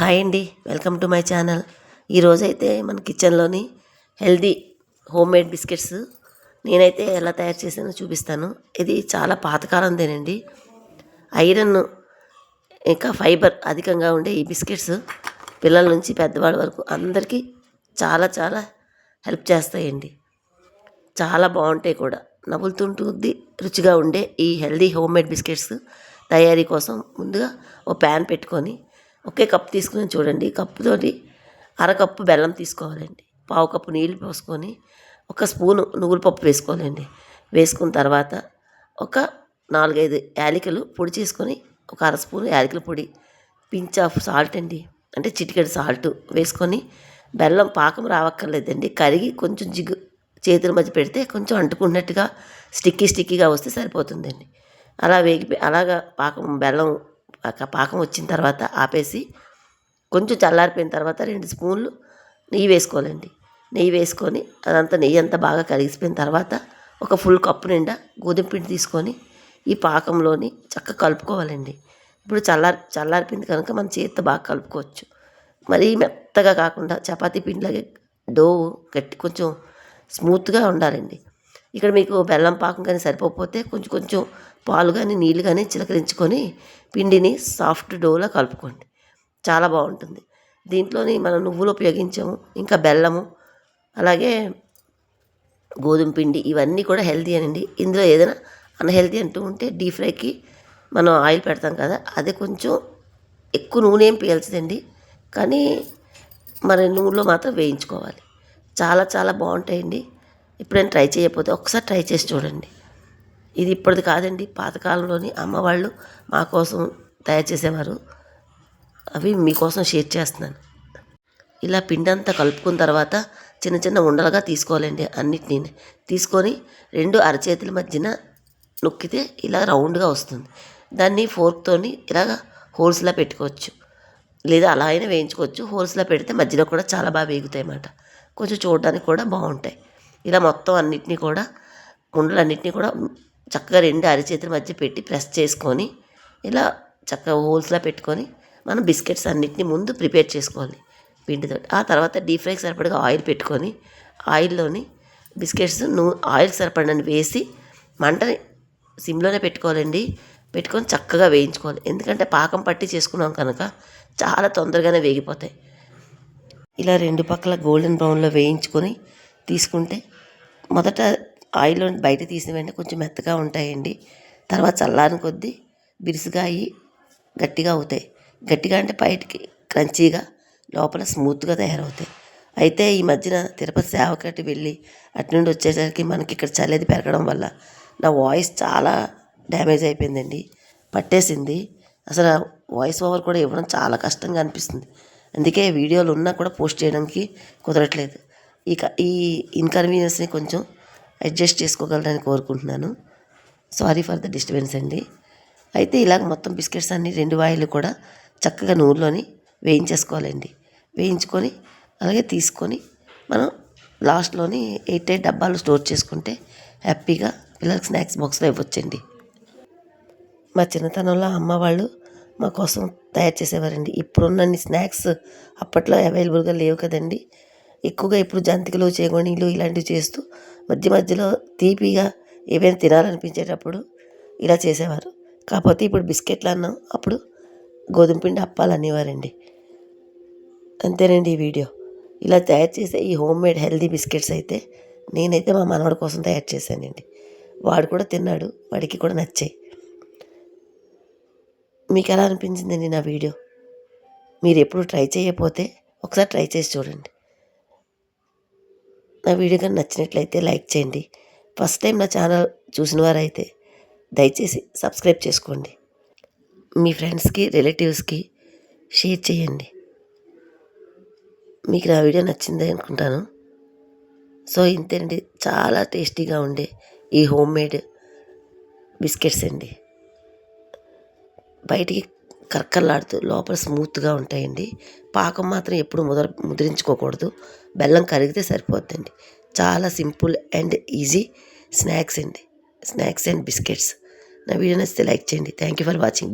Hi అండి welcome to my channel. ఈరోజైతే మన కిచెన్లోని హెల్దీ హోమ్ మేడ్ బిస్కెట్స్ నేనైతే ఎలా తయారు చేసానో చూపిస్తాను. ఇది చాలా పాతకాలందేనండి. ఐరన్ ఇంకా ఫైబర్ అధికంగా ఉండే ఈ బిస్కెట్స్ పిల్లల నుంచి పెద్దవాళ్ళ వరకు అందరికీ చాలా చాలా హెల్ప్ చేస్తాయండి. చాలా బాగుంటాయి కూడా. నవ్వులుతుంటుంది రుచిగా ఉండే ఈ హెల్దీ హోమ్ మేడ్ బిస్కెట్స్ తయారీ కోసం ముందుగా ఓ ప్యాన్ పెట్టుకొని ఒకే కప్పు తీసుకుని చూడండి. కప్పుతోటి అరకప్పు బెల్లం తీసుకోవాలండి. పావు కప్పు నీళ్ళు పోసుకొని ఒక స్పూను నువ్వుల పప్పు వేసుకోవాలండి. వేసుకున్న తర్వాత ఒక నాలుగైదు యాలకులు పొడి చేసుకొని ఒక అర స్పూన్ యాలకుల పొడి పించ్ ఆఫ్ సాల్ట్ అండి. అంటే చిటికెడు సాల్ట్ వేసుకొని బెల్లం పాకం రావక్కర్లేదండి. కరిగి కొంచెం జిగ్గు చేతుల మధ్య పెడితే కొంచెం అంటుకున్నట్టుగా స్టిక్కీ స్టిక్కీగా వస్తే సరిపోతుందండి. అలా వేగి అలాగా పాకం బెల్లం పాకం వచ్చిన తర్వాత ఆపేసి కొంచెం చల్లారిపోయిన తర్వాత రెండు స్పూన్లు నెయ్యి వేసుకోవాలండి. నెయ్యి వేసుకొని అదంతా నెయ్యి అంతా బాగా కరిగిపోయిన తర్వాత ఒక ఫుల్ కప్పు నిండా గోధుమ పిండి తీసుకొని ఈ పాకంలోని చక్కగా కలుపుకోవాలండి. ఇప్పుడు చల్లారి చల్లారిపోయింది కనుక మన చేతితో బాగా కలుపుకోవచ్చు. మరీ మెత్తగా కాకుండా చపాతీ పిండిలాగే డో గట్టి కొంచెం స్మూత్గా ఉండాలండి. ఇక్కడ మీకు బెల్లం పాకం కానీ సరిపోకపోతే కొంచెం కొంచెం పాలు కానీ నీళ్ళు కానీ చిలకరించుకొని పిండిని సాఫ్ట్ డోలో కలుపుకోండి. చాలా బాగుంటుంది. దీంట్లోని మనం నువ్వులు ఉపయోగించాము ఇంకా బెల్లము అలాగే గోధుమ పిండి ఇవన్నీ కూడా హెల్తీ అనండి. ఇందులో ఏదైనా అన్హెల్తీ అంటూ ఉంటే డీప్ ఫ్రైకి మనం ఆయిల్ పెడతాం కదా అది కొంచెం ఎక్కువ నూనె ఏం పీల్చదండి. కానీ మరి నూనెలో మాత్రం వేయించుకోవాలి. చాలా చాలా బాగుంటాయండి. ఎప్పుడైనా ట్రై చేయకపోతే ఒకసారి ట్రై చేసి చూడండి. ఇది ఇప్పటిది కాదండి. పాతకాలంలోని అమ్మవాళ్ళు మా కోసం తయారు చేసేవారు. అవి మీకోసం షేర్ చేస్తున్నాను. ఇలా పిండి అంతా కలుపుకున్న తర్వాత చిన్న చిన్న ఉండలుగా తీసుకోవాలండి అన్నిటినీ. తీసుకొని రెండు అరచేతుల మధ్యన నొక్కితే ఇలా రౌండ్గా వస్తుంది. దాన్ని ఫోర్క్తోని ఇలాగ హోల్స్లా పెట్టుకోవచ్చు. లేదా అలా అయినా వేయించుకోవచ్చు. హోల్స్లా పెడితే మధ్యలో కూడా చాలా బాగా వేగుతాయి అన్నమాట కొంచెం చూడడానికి కూడా బాగుంటాయి. ఇలా మొత్తం అన్నిటినీ కూడా ఉండలన్నిటినీ కూడా చక్కగా రెండు అరిచేతుల మధ్య పెట్టి ప్రెస్ చేసుకొని ఇలా చక్కగా హోల్స్లా పెట్టుకొని మనం బిస్కెట్స్ అన్నిటిని ముందు ప్రిపేర్ చేసుకోవాలి పిండితో ఆ తర్వాత డీప్ ఫ్రైకి సరిపడగా ఆయిల్ పెట్టుకొని ఆయిల్లోని బిస్కెట్స్ నువ్వు ఆయిల్ సరిపడని వేసి మంటని సిమ్లోనే పెట్టుకోవాలండి. పెట్టుకొని చక్కగా వేయించుకోవాలి. ఎందుకంటే పాకం పట్టి చేసుకున్నాం కనుక చాలా తొందరగానే వేగిపోతాయి. ఇలా రెండు పక్కల గోల్డెన్ బ్రౌన్లో వేయించుకొని తీసుకుంటే మొదట ఆయిల్లో బయట తీసిన వెంటనే కొంచెం మెత్తగా ఉంటాయండి. తర్వాత చల్లారిన కొద్దీ బిరుసుగా అయ్యి గట్టిగా అవుతాయి. గట్టిగా అంటే బయటికి క్రంచీగా లోపల స్మూత్గా తయారవుతాయి. అయితే ఈ మధ్యన తిరుపతి సేవకటి వెళ్ళి అటు నుండి వచ్చేసరికి మనకి ఇక్కడ చల్లది పెరగడం వల్ల నా వాయిస్ చాలా డ్యామేజ్ అయిపోయిందండి. పట్టేసింది. అసలు వాయిస్ ఓవర్ కూడా ఇవ్వడం చాలా కష్టంగా అనిపిస్తుంది. అందుకే వీడియోలు ఉన్నా కూడా పోస్ట్ చేయడానికి కుదరట్లేదు. ఇక ఈ ఇన్కన్వీనియన్స్ని కొంచెం అడ్జస్ట్ చేసుకోగలరని కోరుకుంటున్నాను. సారీ ఫర్ ద డిస్టర్బెన్స్ అండి. అయితే ఇలాగ మొత్తం బిస్కెట్స్ అన్ని రెండు వాయిలు కూడా చక్కగా నూనెలోని వేయించేసుకోవాలండి. వేయించుకొని అలాగే తీసుకొని మనం లాస్ట్లోని ఎయిట్ ఎయిట్ డబ్బాలు స్టోర్ చేసుకుంటే హ్యాపీగా పిల్లలకి స్నాక్స్ బాక్స్లో ఇవ్వచ్చండి. మా చిన్నతనంలో అమ్మ వాళ్ళు మా కోసం తయారు చేసేవారండి. ఇప్పుడున్న స్నాక్స్ అప్పట్లో అవైలబుల్గా లేవు కదండి. ఎక్కువగా ఇప్పుడు జంతికలు చేగోణీలు ఇలాంటివి చేస్తూ మధ్య మధ్యలో తీపిగా ఏవైనా తినాలనిపించేటప్పుడు ఇలా చేసేవారు. కాకపోతే ఇప్పుడు బిస్కెట్లు అన్నాం అప్పుడు గోధుమ పిండి అప్పాలు అనేవారండి. అంతేనండి ఈ వీడియో. ఇలా తయారు చేసే ఈ హోమ్ మేడ్ హెల్దీ బిస్కెట్స్ అయితే నేనైతే మా మనవాడి కోసం తయారు చేశానండి. వాడు కూడా తిన్నాడు వాడికి కూడా నచ్చాయి. మీకు ఎలా అనిపించిందండి నా వీడియో? మీరు ఎప్పుడు ట్రై చేయకపోతే ఒకసారి ట్రై చేసి చూడండి. నా వీడియో కానీ నచ్చినట్లయితే లైక్ చేయండి. ఫస్ట్ టైం నా ఛానల్ చూసిన వారైతే దయచేసి సబ్స్క్రైబ్ చేసుకోండి. మీ ఫ్రెండ్స్కి రిలేటివ్స్కి షేర్ చేయండి. మీకు నా వీడియో నచ్చింది అనుకుంటాను. సో ఇంతేండి చాలా టేస్టీగా ఉండే ఈ హోమ్ మేడ్ బిస్కెట్స్ అండి. బయటికి కరకరలాడుతూ లోపల స్మూత్గా ఉంటాయండి. పాకం మాత్రం ఎప్పుడు ముద ముద్రించుకోకూడదు. బెల్లం కరిగితే సరిపోద్దండి. చాలా సింపుల్ అండ్ ఈజీ స్నాక్స్ అండి. Snacks and biscuits. నా వీడియో నచ్చితే లైక్ చేయండి. Thank you for watching.